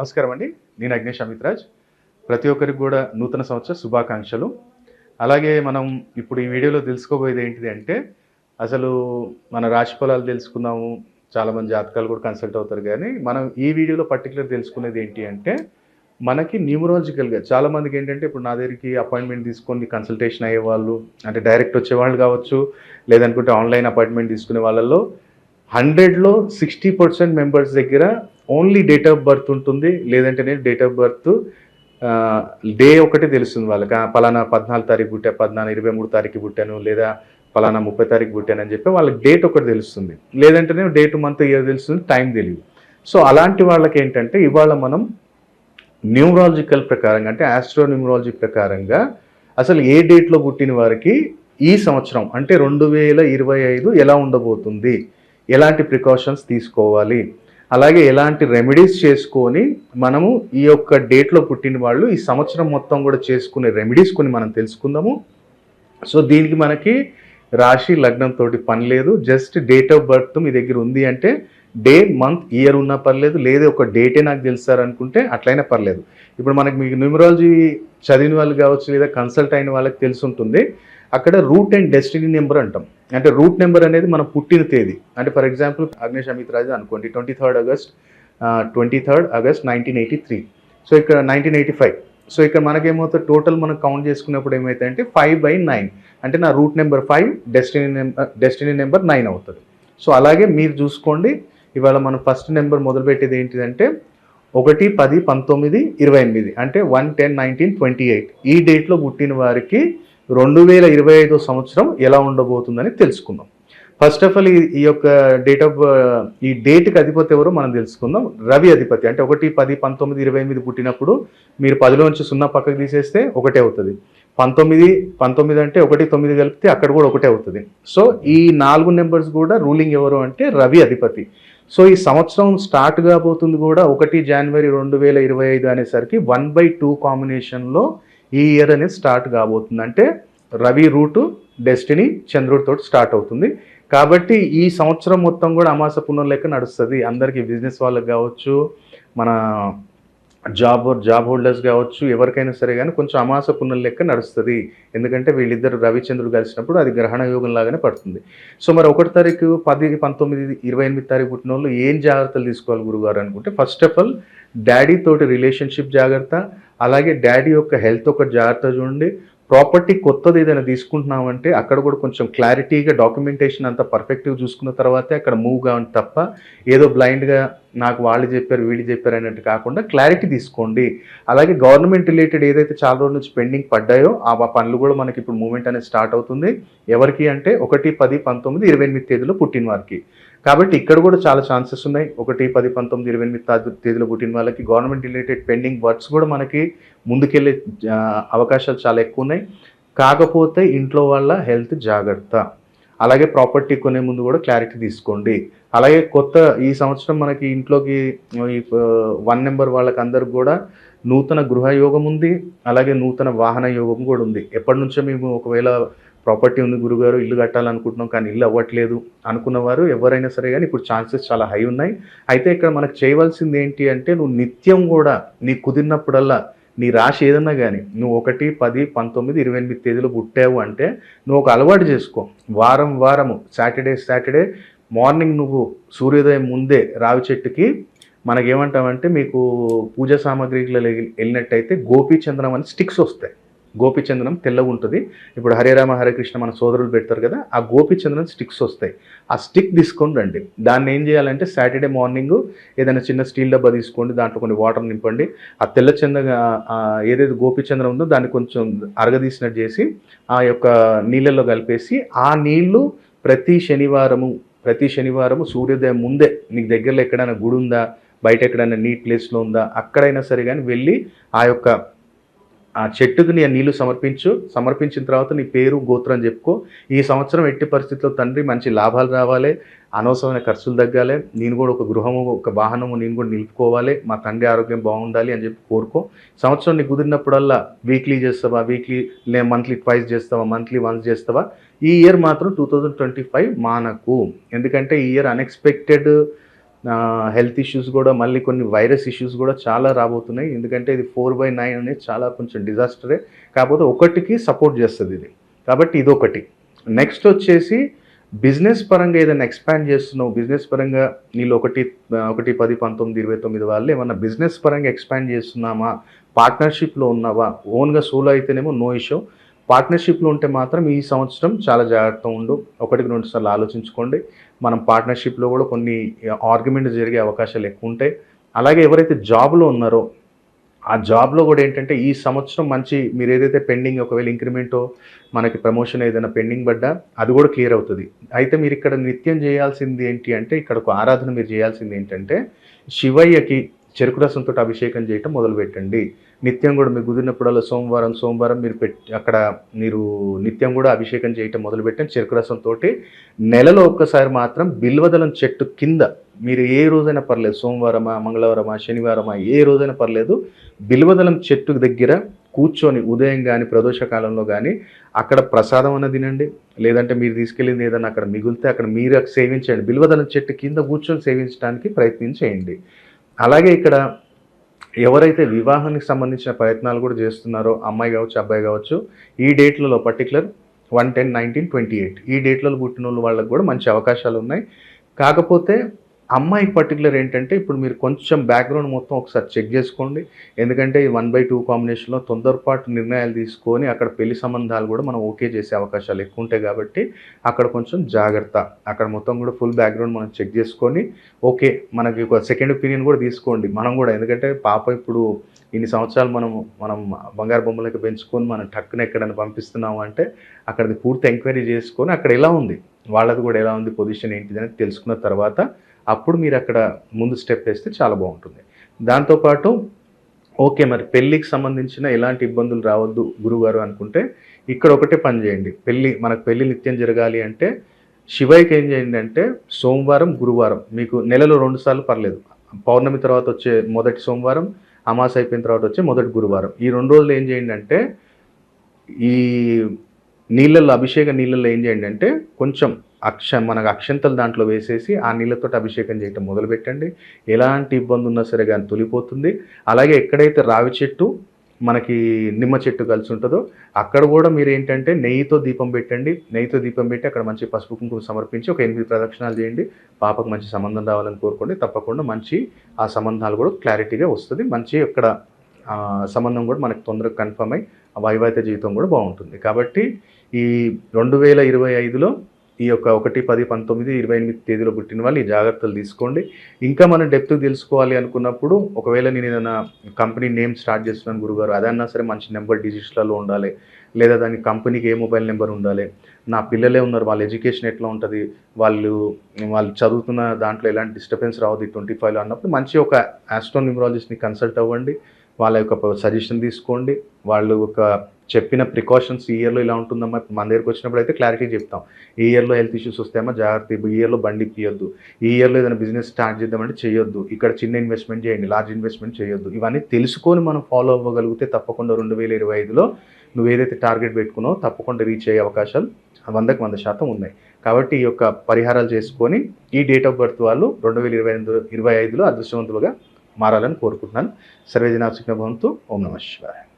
నమస్కారం అండి. నేను అగ్నేష్ అమిత్రాజ్. ప్రతి ఒక్కరికి కూడా నూతన సంవత్సర శుభాకాంక్షలు. అలాగే మనం ఇప్పుడు ఈ వీడియోలో తెలుసుకోబోయేది ఏంటిది అంటే అసలు మన రాశి ఫలాలు తెలుసుకుందాము. చాలామంది జాతకాలు కూడా కన్సల్ట్ అవుతారు కానీ మనం ఈ వీడియోలో పర్టికులర్ తెలుసుకునేది ఏంటి అంటే మనకి న్యూమరాలజికల్గా చాలామందికి ఏంటంటే ఇప్పుడు నా దగ్గరికి అపాయింట్మెంట్ తీసుకొని కన్సల్టేషన్ అయ్యే వాళ్ళు అంటే డైరెక్ట్ వచ్చేవాళ్ళు కావచ్చు లేదనుకుంటే ఆన్లైన్ అపాయింట్మెంట్ తీసుకునే వాళ్ళలో హండ్రెడ్లో సిక్స్టీ పర్సెంట్ మెంబర్స్ దగ్గర ఓన్లీ డేట్ ఆఫ్ బర్త్ ఉంటుంది లేదంటే డేట్ ఆఫ్ బర్త్ డే ఒకటే తెలుస్తుంది వాళ్ళకి. పలానా పద్నాలుగు తారీఖు పుట్టా పద్నాలుగు ఇరవై మూడు తారీఖు పుట్టాను లేదా పలానా ముప్పై తారీఖు పుట్టానని చెప్పి వాళ్ళకి డేట్ ఒకటి తెలుస్తుంది. లేదంటేనే డేట్ మంత్ ఇయర్ తెలుస్తుంది టైం తెలియదు. సో అలాంటి వాళ్ళకి ఏంటంటే ఇవాళ మనం న్యూమరాలజికల్ ప్రకారంగా అంటే ఆస్ట్రోన్యూమరాలజీ ప్రకారంగా అసలు ఏ డేట్లో పుట్టిన వారికి ఈ సంవత్సరం అంటే రెండు వేల ఇరవై ఐదు ఎలా ఉండబోతుంది? ఎలాంటి ప్రికాషన్స్ తీసుకోవాలి? అలాగే ఎలాంటి రెమెడీస్ చేసుకొని మనము ఈ యొక్క డేట్లో పుట్టిన వాళ్ళు ఈ సంవత్సరం మొత్తం కూడా చేసుకునే రెమెడీస్ కొన్ని మనం తెలుసుకుందాము. సో దీనికి మనకి రాశి లగ్నంతో పని లేదు. జస్ట్ డేట్ ఆఫ్ బర్త్ మీ దగ్గర ఉంది అంటే డే మంత్ ఇయర్ ఉన్నా పర్లేదు. లేదా ఒక డేటే నాకు తెలుసారనుకుంటే అట్లయినా పర్లేదు. ఇప్పుడు మనకి మీకు న్యూమరాలజీ చదివిన వాళ్ళు కావచ్చు లేదా కన్సల్ట్ అయిన వాళ్ళకి తెలిసి ఉంటుంది అక్కడ రూట్ అండ్ డెస్టినీ నెంబర్ అంటాం. అంటే రూట్ నెంబర్ అనేది మనం పుట్టిన తేదీ. అంటే ఫర్ ఎగ్జాంపుల్ అగ్నేష్ అమిత్ రాజు అనుకోండి twenty third August twenty third August nineteen eighty three. So ఇక్కడ నైన్టీన్ ఎయిటీ ఫైవ్. సో ఇక్కడ మనకేమవుతుంది? టోటల్ మనం కౌంట్ చేసుకున్నప్పుడు ఏమైతే అంటే ఫైవ్ బై నైన్. అంటే నా root number five destiny number destiny number nine అవుతుంది. సో అలాగే మీరు చూసుకోండి ఇవాళ మనం ఫస్ట్ నెంబర్ మొదలుపెట్టేది ఏంటిదంటే ఒకటి పది పంతొమ్మిది ఇరవై ఎనిమిది. అంటే one ten nineteen twenty eight. ఈ డేట్లో పుట్టిన వారికి రెండు వేల ఇరవై ఐదో సంవత్సరం ఎలా ఉండబోతుందని తెలుసుకుందాం. ఫస్ట్ ఆఫ్ ఆల్ ఈ ఈ యొక్క డేట్ ఆఫ్ ఈ డేట్కి అధిపతి ఎవరో మనం తెలుసుకుందాం. రవి అధిపతి అంటే ఒకటి పది పంతొమ్మిది ఇరవై ఎనిమిది పుట్టినప్పుడు మీరు పదిలోంచి సున్నా పక్కకు తీసేస్తే ఒకటే అవుతుంది. పంతొమ్మిది పంతొమ్మిది అంటే ఒకటి తొమ్మిది కలిపితే అక్కడ కూడా ఒకటే అవుతుంది. సో ఈ నాలుగు నెంబర్స్ కూడా రూలింగ్ ఎవరు అంటే రవి అధిపతి. సో ఈ సంవత్సరం స్టార్ట్ కాబోతుంది కూడా ఒకటి జనవరి రెండు వేల ఇరవై ఐదు అనేసరికి వన్ బై టూ కాంబినేషన్లో ఈ ఇయర్ అనేది స్టార్ట్ కాబోతుంది అంటే రవి రూటు డెస్టినీ చంద్రుడితో స్టార్ట్ అవుతుంది. కాబట్టి ఈ సంవత్సరం మొత్తం కూడా అమాస పుణ్యం లెక్క నడుస్తుంది. అందరికీ బిజినెస్ వాళ్ళకి కావచ్చు మన జాబ్ జాబ్ హోల్డర్స్ కావచ్చు ఎవరికైనా సరే కానీ కొంచెం అమాస పుణ్యం లెక్క నడుస్తుంది. ఎందుకంటే వీళ్ళిద్దరు రవిచంద్రుడు కలిసినప్పుడు అది గ్రహణ యోగం లాగానే పడుతుంది. సో మరి ఒకటి తారీఖు పది పంతొమ్మిది ఇరవై ఎనిమిది తారీఖు పుట్టిన వాళ్ళు ఏం జాగ్రత్తలు తీసుకోవాలి గురుగారు అనుకుంటే ఫస్ట్ ఆఫ్ ఆల్ డాడీ తోటి రిలేషన్షిప్ జాగ్రత్త అలాగే డాడీ యొక్క హెల్త్ ఒక జాగ్రత్త చూడండి. ప్రాపర్టీ కొత్తది ఏదైనా తీసుకుంటున్నామంటే అక్కడ కూడా కొంచెం క్లారిటీగా డాక్యుమెంటేషన్ అంతా పర్ఫెక్ట్గా చూసుకున్న తర్వాతే అక్కడ మూవ్ కావండి తప్ప ఏదో బ్లైండ్గా నాకు వాళ్ళు చెప్పారు వీళ్ళు చెప్పారు అన్నట్టు కాకుండా క్లారిటీ తీసుకోండి. అలాగే గవర్నమెంట్ రిలేటెడ్ ఏదైతే చాలా రోజుల నుంచి పెండింగ్ పడ్డాయో ఆ పనులు కూడా మనకి ఇప్పుడు మూమెంట్ అనేది స్టార్ట్ అవుతుంది. ఎవరికి అంటే ఒకటి పది పంతొమ్మిది ఇరవై ఎనిమిది తేదీలో పుట్టిన వారికి కాబట్టి ఇక్కడ కూడా చాలా ఛాన్సెస్ ఉన్నాయి. ఒకటి పది పంతొమ్మిది ఇరవై ఎనిమిది తేదీలో పుట్టిన వాళ్ళకి గవర్నమెంట్ రిలేటెడ్ పెండింగ్ వర్క్స్ కూడా మనకి ముందుకెళ్ళే అవకాశాలు చాలా ఎక్కువ ఉన్నాయి. కాకపోతే ఇంట్లో వాళ్ళ హెల్త్ జాగ్రత్త. అలాగే ప్రాపర్టీ కొనే ముందు కూడా క్లారిటీ తీసుకోండి. అలాగే కొత్త ఈ సంవత్సరం మనకి ఇంట్లోకి వన్ నెంబర్ వాళ్ళకి అందరికి కూడా నూతన గృహ యోగం ఉంది అలాగే నూతన వాహన యోగం కూడా ఉంది ఎప్పటి నుంచో మేము ఒకవేళ ప్రాపర్టీ ఉంది గురుగారు ఇల్లు కట్టాలనుకుంటున్నాం కానీ ఇల్లు అవ్వట్లేదు అనుకున్నవారు ఎవరైనా సరే కానీ ఇప్పుడు ఛాన్సెస్ చాలా హై ఉన్నాయి. అయితే ఇక్కడ మనకు చేయవలసింది ఏంటి అంటే నువ్వు నిత్యం కూడా నీ కుదిరినప్పుడల్లా నీ రాశి ఏదన్నా కానీ నువ్వు ఒకటి పది పంతొమ్మిది ఇరవై ఎనిమిది తేదీలో పుట్టావు అంటే నువ్వు ఒక అలవాటు చేసుకో. వారం వారము సాటర్డే సాటర్డే మార్నింగ్ నువ్వు సూర్యోదయం ముందే రావి చెట్టుకి మనకేమంటామంటే మీకు పూజా సామాగ్రిలో వెళ్ళినట్టయితే గోపీచంద్రం అని స్టిక్స్ వస్తాయి. గోపిచందనం తెల్లగా ఉంటుంది. ఇప్పుడు హరేరామ రామ మన సోదరులు పెడతారు కదా ఆ గోపిచందనం స్టిక్స్ వస్తాయి. ఆ స్టిక్ తీసుకొని రండి. దాన్ని ఏం చేయాలంటే సాటర్డే మార్నింగ్ ఏదైనా చిన్న స్టీల్ డబ్బా తీసుకోండి దాంట్లో కొన్ని వాటర్ నింపండి. ఆ తెల్లచందగా ఏదైతే గోపిచంద్రం ఉందో దాన్ని కొంచెం అరగదీసినట్టు చేసి ఆ యొక్క నీళ్ళల్లో కలిపేసి ఆ నీళ్ళు ప్రతి శనివారము ప్రతి శనివారము సూర్యోదయం ముందే నీకు దగ్గరలో ఎక్కడైనా గుడి ఉందా బయట ఎక్కడైనా నీట్ ప్లేస్లో ఉందా అక్కడైనా సరే కానీ వెళ్ళి ఆ యొక్క ఆ చెట్టుకు నీ నీళ్ళు సమర్పించు సమర్పించిన తర్వాత నీ పేరు గోత్రం చెప్పుకో. ఈ సంవత్సరం ఎట్టి పరిస్థితుల్లో తండ్రి మంచి లాభాలు రావాలి అనవసరమైన ఖర్చులు తగ్గాలి నేను కూడా ఒక గృహము ఒక వాహనము నేను కూడా నిలుపుకోవాలి మా తండ్రి ఆరోగ్యం బాగుండాలి అని చెప్పి కోరుకో. సంవత్సరం నీకు కుదిరినప్పుడల్లా వీక్లీ చేస్తావా వీక్లీ లే మంత్లీ ట్వైస్ చేస్తావా మంత్లీ వన్స్ చేస్తావా? ఈ ఇయర్ మాత్రం టూ థౌజండ్ ట్వంటీ ఫైవ్ మానకు. ఎందుకంటే ఈ ఇయర్ అన్ఎక్స్పెక్టెడ్ హెల్త్ ఇష్యూస్ కూడా మళ్ళీ కొన్ని వైరస్ ఇష్యూస్ కూడా చాలా రాబోతున్నాయి. ఎందుకంటే ఇది ఫోర్ బై నైన్ అనేది చాలా కొంచెం డిజాస్టరే కాకపోతే ఒకటికి సపోర్ట్ చేస్తుంది ఇది. కాబట్టి ఇదొకటి. నెక్స్ట్ వచ్చేసి బిజినెస్ పరంగా ఏదైనా ఎక్స్పాండ్ చేస్తున్నావు బిజినెస్ పరంగా నీళ్ళు ఒకటి ఒకటి పది పంతొమ్మిది ఇరవై తొమ్మిది వాళ్ళు ఏమన్నా బిజినెస్ పరంగా ఎక్స్పాండ్ చేస్తున్నామా? పార్ట్నర్షిప్లో ఉన్నావా? ఓన్గా సోలో అయితేనేమో నో ఇష్యూ పార్ట్నర్షిప్లో ఉంటే మాత్రం ఈ సంవత్సరం చాలా జాగ్రత్తగా ఉండు. ఒకటికి రెండు సార్లు ఆలోచించుకోండి. మనం పార్ట్నర్షిప్లో కూడా కొన్ని ఆర్గ్యుమెంట్ జరిగే అవకాశాలు ఎక్కువ ఉంటాయి. అలాగే ఎవరైతే జాబ్లో ఉన్నారో ఆ జాబ్లో కూడా ఏంటంటే ఈ సంవత్సరం మంచి మీరు ఏదైతే పెండింగ్ ఒకవేళ ఇంక్రిమెంటో మనకి ప్రమోషన్ ఏదైనా పెండింగ్ పడ్డా అది కూడా క్లియర్ అవుతుంది. అయితే మీరు ఇక్కడ నిత్యం చేయాల్సింది ఏంటి అంటే ఇక్కడ ఒక ఆరాధన మీరు చేయాల్సింది ఏంటంటే శివయ్యకి చెరుకు రసంతో అభిషేకం చేయటం మొదలుపెట్టండి. నిత్యం కూడా మీకు కుదిరినప్పుడల్లా సోమవారం సోమవారం మీరు పెట్టి అక్కడ మీరు నిత్యం కూడా అభిషేకం చేయటం మొదలుపెట్టండి. చెరుకు రసంతో నెలలో ఒక్కసారి మాత్రం బిల్వదలం చెట్టు కింద మీరు ఏ రోజైనా పర్లేదు సోమవారమా మంగళవారమా శనివారమా ఏ రోజైనా పర్లేదు బిల్వదలం చెట్టు దగ్గర కూర్చొని ఉదయం కానీ ప్రదోషకాలంలో కానీ అక్కడ ప్రసాదం అన్న తినండి. లేదంటే మీరు తీసుకెళ్ళింది ఏదైనా అక్కడ మిగిలితే అక్కడ మీరు సేవించండి బిల్వదలం చెట్టు కింద కూర్చొని సేవించడానికి ప్రయత్నం చేయండి. అలాగే ఇక్కడ ఎవరైతే వివాహానికి సంబంధించిన ప్రయత్నాలు కూడా చేస్తున్నారో అమ్మాయి కావచ్చు అబ్బాయి కావచ్చు ఈ డేట్లలో particular one ten nineteen twenty eight. ఈ డేట్లలో పుట్టిన వాళ్ళకి కూడా మంచి అవకాశాలు ఉన్నాయి. కాకపోతే అమ్మాయి పర్టికులర్ ఏంటంటే ఇప్పుడు మీరు కొంచెం బ్యాక్గ్రౌండ్ మొత్తం ఒకసారి చెక్ చేసుకోండి. ఎందుకంటే ఈ వన్ బై టూ కాంబినేషన్లో తొందరపాటు నిర్ణయాలు తీసుకొని అక్కడ పెళ్ళి సంబంధాలు కూడా మనం ఓకే చేసే అవకాశాలు ఎక్కువ ఉంటాయి కాబట్టి అక్కడ కొంచెం జాగ్రత్త. అక్కడ మొత్తం కూడా ఫుల్ బ్యాక్గ్రౌండ్ మనం చెక్ చేసుకొని ఓకే మనకి ఒక సెకండ్ ఒపీనియన్ కూడా తీసుకోండి. మనం కూడా ఎందుకంటే పాప ఇప్పుడు ఇన్ని సంవత్సరాలు మనం మనం బంగారు బొమ్మలకి పెంచుకొని మనం టక్కున ఎక్కడైనా పంపిస్తున్నాము అంటే అక్కడిది పూర్తి ఎంక్వైరీ చేసుకొని అక్కడ ఎలా ఉంది? వాళ్ళది కూడా ఎలా ఉంది? పొజిషన్ ఏంటిది అనేది తెలుసుకున్న తర్వాత అప్పుడు మీరు అక్కడ ముందు స్టెప్ వేస్తే చాలా బాగుంటుంది. దాంతోపాటు ఓకే మరి పెళ్ళికి సంబంధించిన ఎలాంటి ఇబ్బందులు రావద్దు గురుగారు అనుకుంటే ఇక్కడ ఒకటే పని చేయండి. పెళ్ళి మనకు పెళ్ళి నిత్యం జరగాలి అంటే శివయ్యకి ఏం చేయండి అంటే సోమవారం గురువారం మీకు నెలలో రెండు సార్లు పర్లేదు. పౌర్ణమి తర్వాత వచ్చే మొదటి సోమవారం అమాస అయిపోయిన తర్వాత వచ్చే మొదటి గురువారం. ఈ రెండు రోజులు ఏం చేయండి అంటే ఈ నీళ్ళల్లో అభిషేక నీళ్ళల్లో ఏం చేయండి అంటే కొంచెం అక్ష మనకు అక్షంతలు దాంట్లో వేసేసి ఆ నీళ్ళతో అభిషేకం చేయటం మొదలుపెట్టండి. ఎలాంటి ఇబ్బంది ఉన్నా సరే కానీ తొలిపోతుంది. అలాగే ఎక్కడైతే రావి చెట్టు మనకి నిమ్మ చెట్టు కలిసి ఉంటుందో అక్కడ కూడా మీరు ఏంటంటే నెయ్యితో దీపం పెట్టండి. నెయ్యితో దీపం పెట్టి అక్కడ మంచి పసుపు కుంకుమ సమర్పించి ఒక ఎనిమిది ప్రదక్షిణాలు చేయండి. పాపకు మంచి సంబంధం రావాలని కోరుకోండి. తప్పకుండా మంచి ఆ సంబంధాలు కూడా క్లారిటీగా వస్తుంది. మంచి అక్కడ సంబంధం కూడా మనకు తొందరగా కన్ఫర్మ్ అయ్యి ఆ వైవాహిక జీవితం కూడా బాగుంటుంది. కాబట్టి ఈ రెండు వేల ఇరవై ఐదులో ఈ యొక్క ఒకటి పది పంతొమ్మిది ఇరవై ఎనిమిది తేదీలో పుట్టిన వాళ్ళు ఈ జాగ్రత్తలు తీసుకోండి. ఇంకా మనం డెప్త్ తెలుసుకోవాలి అనుకున్నప్పుడు ఒకవేళ నేను ఏదైనా కంపెనీ నేమ్ స్టార్ట్ చేస్తున్నాను గురుగారు అదన్నా సరే మంచి నెంబర్ డిజిట్స్లలో ఉండాలి. లేదా దాని కంపెనీకి ఏ మొబైల్ నెంబర్ ఉండాలి. నా పిల్లలే ఉన్నారు వాళ్ళ ఎడ్యుకేషన్ ఎట్లా ఉంటుంది వాళ్ళు వాళ్ళు చదువుతున్న దాంట్లో ఎలాంటి డిస్టర్బెన్స్ రావద్దు ట్వంటీ ఫైవ్లో అన్నప్పుడు మంచి ఒక ఆస్ట్రోన్యూమరాలజిస్ట్ని కన్సల్ట్ అవ్వండి. వాళ్ళ యొక్క సజెషన్ తీసుకోండి. వాళ్ళు ఒక చెప్పిన ప్రికాషన్స్ ఈ ఇయర్లో ఇలా ఉంటుందమ్మా? మన దగ్గరికి వచ్చినప్పుడు అయితే క్లారిటీ చెప్తాం. ఈ ఇయర్లో హెల్త్ ఇష్యూస్ వస్తాయమ్మా జాగ్రత్త ఈ ఇయర్లో బండి తీయొద్దు ఈ ఇయర్లో ఏదైనా బిజినెస్ స్టార్ట్ చేద్దామంటే చేయొద్దు ఇక్కడ చిన్న ఇన్వెస్ట్మెంట్ చేయండి లార్జ్ ఇన్వెస్ట్మెంట్ చేయొద్దు ఇవన్నీ తెలుసుకొని మనం ఫాలో అవ్వగలిగితే తప్పకుండా రెండు వేల ఇరవై ఐదులో నువ్వు ఏదైతే టార్గెట్ పెట్టుకున్నావో తప్పకుండా రీచ్ అయ్యే అవకాశాలు వందకు వంద శాతం ఉన్నాయి. కాబట్టి ఈ యొక్క పరిహారాలు చేసుకొని ఈ డేట్ ఆఫ్ బర్త్ వాళ్ళు రెండు వేల ఇరవై ఐదు ఇరవై ఐదులో అదృష్టవంతులుగా మారాలని కోరుకుంటున్నాను. సర్వేజనా భవంతు ఓం నమ శివాయ.